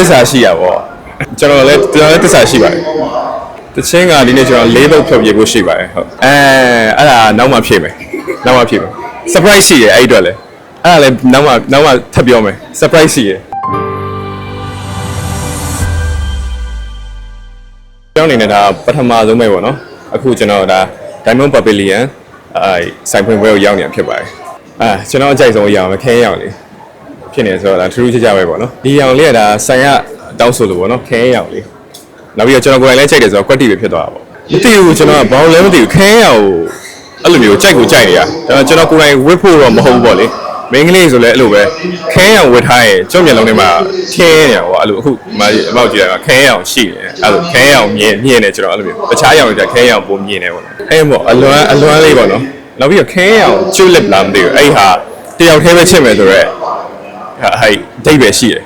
တစ္ဆာရှိရပါဘောကျွန်တော်လည်းကျွန်တော်လည်းတစ္ဆာရှိပါတယ်တချင်းကဒီနေ့ကျွန်တော်လေးဘုတ်ဖြုတ်ပြဖို့ရှိပါတယ်ဟုတ်အဲအဲ့ဒါနောက်မှဖြည့်မယ်နောက်မှဖြည့်မယ် surprise ရှိရအဲ့ဒီတော့လေအဲ့ဒါလည်းနောက်မှနောက်မှထပ်ပြောမယ် surprise ရှိရကျောင်းနေနဲ့ဒါပထမဆုံးပဲပေါ့နော်အခုကျွန်တော်ဒါ Diamond Pavilion အဲစိုင်ဖွင့်ပွဲကိုရောက်နေတာဖြစ်ပါတယ်အဲကျွန်တော်အကြိုက်ဆုံးအရာမခဲရောက်လေ ဖြစ်နေဆိုတော့ဒါထူးထူးခြားခြားပဲပေါ့နော်ဒီရောင်လေးကဒါဆိုင်ရတောင်းဆိုလို့ပေါ့နော်ခဲရောင်လေးနောက်ပြီးတော့ကျွန်တော်ကိုယ်တိုင်လည်းကြိုက်တယ်ဆိုတော့ကွက်တီပဲဖြစ်သွားတာပေါ့မသိဘူးကျွန်တော်ကဘာလို့လဲမသိဘူးခဲရောင်ကိုအဲ့လိုမျိုးကြိုက်ကိုကြိုက်နေတာဒါပေမဲ့ကျွန်တော်ကိုယ်တိုင်ဝတ်ဖို့တော့မဟုတ်ဘူးပေါ့လေမင်းကလေးဆိုလည်းအဲ့လိုပဲခဲရောင်ဝတ်ထားရင်ကျုံမျက်လုံးထဲမှာထင်းနေတာပေါ့အဲ့လိုအခုမအမောက်ကြည့်လိုက်မှာခဲရောင်ရှိတယ်အဲ့လိုခဲရောင်မြင်မြင်နေကျွန်တော်အဲ့လိုမျိုးတခြားရောင်တွေကခဲရောင်ပုံမြင်နေပေါ့နော်အဲ့ပေါ့အလွမ်းအလွမ်းလေးပေါ့နော်နောက်ပြီးတော့ခဲရောင်ကျွတ်လစ်လားမသိဘူးအဲ့ဟာတယောက်တည်းပဲချစ်မယ်ဆိုတော့ ဟိုက်ဒိတ်ပဲရှိတယ်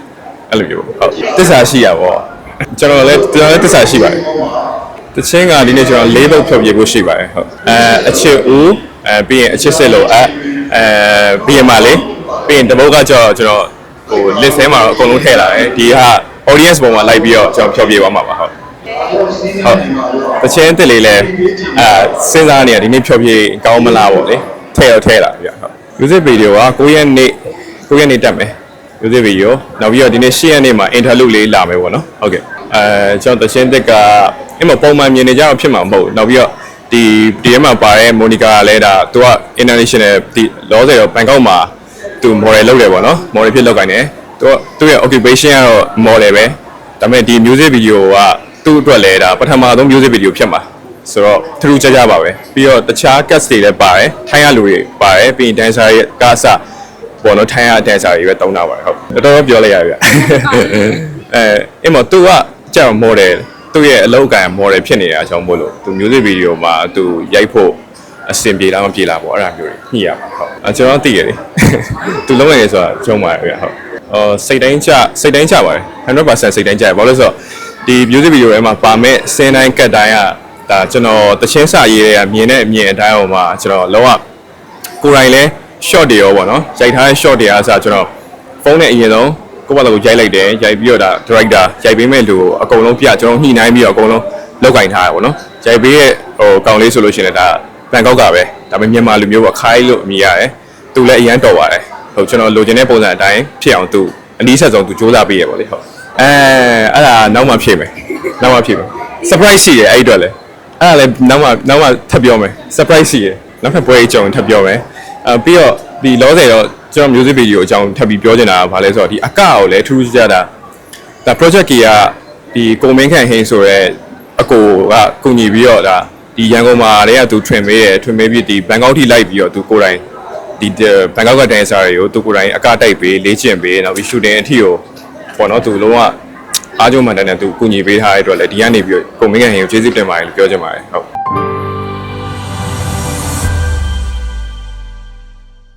အဲ့လိုမျိုးဟုတ်တစ္ဆာရှိရပါဘောကျွန်တော်လည်းကျွန်တော်လည်းတစ္ဆာရှိပါတယ်တချင်းကဒီနေ့ကျွန်တော်လေးဘုတ်ဖြုတ်ပြဖို့ရှိပါတယ်ဟုတ်အဲအချစ်ဦးအဲပြီးရင်အချစ်စစ်လို့အဲအဲပြီးရင်မလေးပြီးရင်တပုတ်ကကြောင့်ကျွန်တော်ဟို list ထဲမှာတော့အကုန်လုံးထည့်လာတယ်ဒီဟာ audience ပုံမှာလိုက်ပြီးတော့ကျွန်တော်ဖြုတ်ပြသွားမှာပါဟုတ်ဟုတ်တချင်းတစ်လေးလဲအဲစဉ်းစားနေရဒီနေ့ဖြုတ်ပြကောင်းမလားပေါ့လေထည့်တော့ထည့်လာပြီဟုတ် music video က9ရက်နေ့9ရက်နေ့တက်မယ် music video နောက်ပြီးတော့ဒီနေ့10ရက်နေ့မှာ interlude လေးလာမယ်ပေါ့နော်ဟုတ်ကဲ့အဲကျွန်တော်တချင်းတစ်ကအဲ့မှာပုံမှန်မြင်နေကြတော့ဖြစ်မှာမဟုတ်ဘူးနောက်ပြီးတော့ဒီဒီထဲမှာပါတဲ့ Monica ကလည်းဒါသူက international ဒီလောဆယ်တော့ဘန်ကောက်မှာသူ model လုပ်တယ်ပေါ့နော် model ဖြစ်လုပ်ကိုင်တယ်သူကသူ့ရဲ့ occupation ကတော့ model ပဲဒါပေမဲ့ဒီ music video ကသူ့အတွက်လည်းဒါပထမဆုံး music video ဖြစ်မှာဆိုတော့ထူးထူးခြားခြားပါပဲပြီးတော့တခြား cast တွေလည်းပါတယ်ထိုင်းရလူတွေပါတယ်ပြီးရင် dancer ရဲ့ကားအစ ပေါ်တော့ထိုင်းရ dancer တွေပဲတုံးတာပါတယ်ဟုတ်တော်တော်ပြောလိုက်ရပြီအဲအမသူကကြောက် model သူ့ရဲ့အလုပ်အကံ model ဖြစ်နေတာအကြောင်းမို့လို့သူ music video မှာသူရိုက်ဖို့အဆင်ပြေလားမပြေလားပေါ့အဲ့ဒါမျိုးတွေညှိရမှာဟုတ်အကျွန်တော်သိရတယ်သူလုံးနေဆိုတာကျုံပါတယ်ဗျဟုတ်အော်စိတ်တိုင်းချစိတ်တိုင်းချပါတယ်100%စိတ်တိုင်းချရဘာလို့လဲဆိုတော့ဒီ music video ထဲမှာပါမဲ့စင်းတိုင်းကတ်တိုင်းကဒါကျွန်တော်တချင်းစာရေးတွေကမြင်တဲ့အမြင်အတိုင်းဟိုမှာကျွန်တော်လောကကိုယ်တိုင်လဲ short တွေရောပေါ့နော်ရိုက်ထားတဲ့ short တွေအားစကျွန်တော်ဖုန်းနဲ့အရင်ဆုံးကိုယ့်ဘာသာကိုရိုက်လိုက်တယ်ရိုက်ပြီးတော့ဒါ director ရိုက်ပေးမဲ့လူကိုအကုန်လုံးပြကျွန်တော်ညှိနှိုင်းပြီးတော့အကုန်လုံးလောက်ကင်ထားရပါတော့ရိုက်ပေးရဲ့ဟိုကောင်လေးဆိုလို့ရှိရင်လည်းဒါဘန်ကောက်ကပဲဒါပေမဲ့မြန်မာလူမျိုးပေါ့ခိုင်းလို့အမည်ရတယ်သူလည်းအရန်တော်ပါတယ်ဟုတ်ကျွန်တော်လိုချင်တဲ့ပုံစံအတိုင်းဖြစ်အောင်သူအနည်းဆက်ဆုံးသူစူးစမ်းပေးရပါလေဟုတ်အဲအဲ့ဒါနောက်မှဖြည့်မယ်နောက်မှဖြည့်မယ် surprise ရှိတယ်အဲ့ဒီတော့လေအဲ့ဒါလည်းနောက်မှနောက်မှထပ်ပြောမယ် surprise ရှိတယ်နောက်ထပ်ပွဲကြီးကြုံရင်ထပ်ပြောမယ် အဲပြီးတော့ဒီလောဆယ်တော့ကျွန်တော် music video အကြောင်းထပ်ပြီးပြောချင်တာကဘာလဲဆိုတော့ဒီအကကိုလည်းထူးထူးခြားခြားဒါ project ကြီးကဒီကိုမင်းခန့်ဟင်းဆိုရဲအကိုကကုညီပြီးတော့ဒါဒီရန်ကုန်မှာတည်းကသူထွင်ပေးတယ်ထွင်ပေးပြီးဒီဘန်ကောက်ထိလိုက်ပြီးတော့သူကိုယ်တိုင်ဒီဘန်ကောက်ကဒန်ဆာတွေကိုသူကိုယ်တိုင်အကတိုက်ပေးလေ့ကျင့်ပေးနောက်ပြီး shooting အထိကိုပေါ့နော်သူလုံးဝအားကျုံမှန်တဲ့နဲ့သူကုညီပေးထားတဲ့အတွက်လည်းဒီကနေပြီးတော့ကိုမင်းခန့်ဟင်းကိုကျေးဇူးတင်ပါတယ်လို့ပြောချင်ပါတယ်ဟုတ်